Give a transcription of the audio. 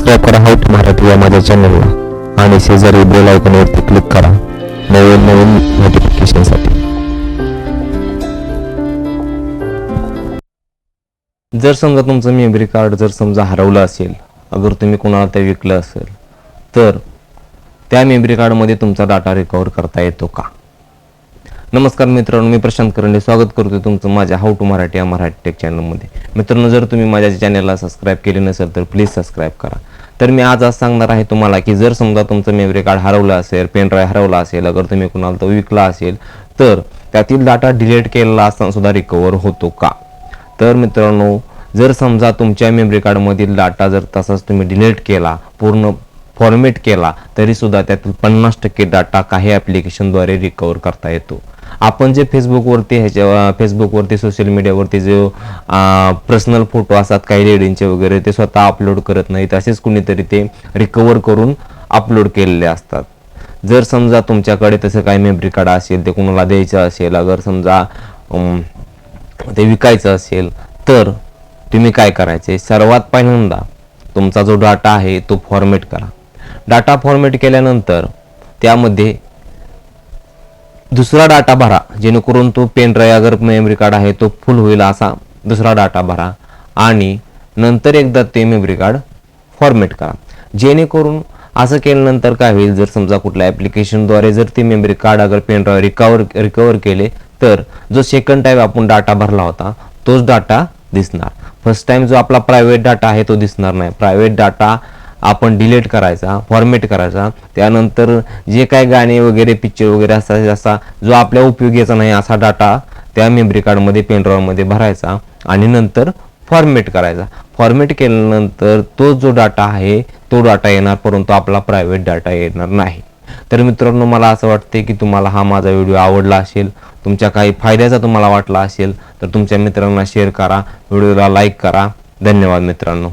Subscribe करा हाऊट मराठी या माझ्या चॅनलला आणि शेजारी बेल आयकॉनवरती क्लिक करा. नवीन नवीन नोटिफिकेशनसाठी जर समजा तुमचं मेमरी कार्ड जर समजा हरवलं असेल अगर तुम्ही कोणाला ते विकलं असेल तर त्या मेमरी कार्डमध्ये तुमचा डाटा रिकवर करता येतो का? नमस्कार मित्रांनो मी प्रशांत करंडे. स्वागत करतो तुमचं माझ्या हाऊ टू मराठी या मराठी टेक चॅनलमध्ये मित्रांनो जर तुम्ही माझ्या चॅनलला सबस्क्राईब केले नसेल तर प्लीज सबस्क्राईब करा. तर मी आज आज सांगणार आहे तुम्हाला की जर समजा तुमचं मेमरी कार्ड हरवलं असेल पेन ड्राईव्ह हरवला असेल अगर तुम्ही कुणाला तो विकला असेल तर त्यातील डाटा डिलीट केलेला असताना सुद्धा रिकवर होतो का? तर मित्रांनो जर समजा तुमच्या मेमरी कार्डमधील डाटा जर तसाच तुम्ही डिलीट केला पूर्ण फॉर्मेट केला तरी सुद्धा त्यातील पन्नास टक्के डाटा काही ॲप्लिकेशनद्वारे रिकवर करता येतो. आपण जे फेसबुकवरती ह्याच्या फेसबुकवरती सोशल मीडियावरती जे पर्सनल फोटो असतात काही लेडींचे वगैरे ते स्वतः अपलोड करत नाहीत. असेच कुणीतरी ते रिकवर करून अपलोड केलेले असतात. जर समजा तुमच्याकडे तसं काही मेमरी कार्ड असेल ते कोणाला द्यायचं असेल अगर समजा ते विकायचं असेल तर तुम्ही काय करायचे? सर्वात पहिल्यांदा तुमचा जो डाटा आहे तो फॉर्मेट करा. डाटा फॉर्मेट केल्यानंतर त्यामध्ये दुसरा डाटा भरा जेणेकरून तो पेन ड्राईव्ह अगर मेमरी कार्ड आहे तो फुल होईल असा दुसरा डाटा भरा आणि नंतर एकदा ते मेमरी कार्ड फॉर्मेट करा. जेणेकरून असं केल्यानंतर काय होईल जर समजा कुठल्या ॲप्लिकेशनद्वारे जर ते मेमरी कार्ड अगर पेन ड्राईव्ह रिकवर रिकवर केले तर जो सेकंड टाईम आपण डाटा भरला होता तोच डाटा दिसणार. फर्स्ट टाईम जो आपला प्रायव्हेट डाटा आहे तो दिसणार नाही. प्रायव्हेट डाटा आपण डिलीट करायचा फॉर्मेट करायचा. त्यानंतर जे काय गाणे वगैरे पिक्चर वगैरे असा असा जो आपल्या उपयोगीचा नाही असा डाटा त्या मेमरी कार्डमध्ये पेनड्रॉईव्हमध्ये भरायचा. आणि नंतर फॉर्मेट करायचा. फॉर्मेट केल्यानंतर तो जो डाटा आहे तो डाटा येणार परंतु आपला प्रायव्हेट डाटा येणार नाही. तर मित्रांनो मला असं वाटते की तुम्हाला हा माझा व्हिडिओ आवडला असेल तुमच्या काही फायद्याचा तुम्हाला वाटला असेल तर तुमच्या मित्रांना शेअर करा. व्हिडिओला लाईक करा. धन्यवाद मित्रांनो.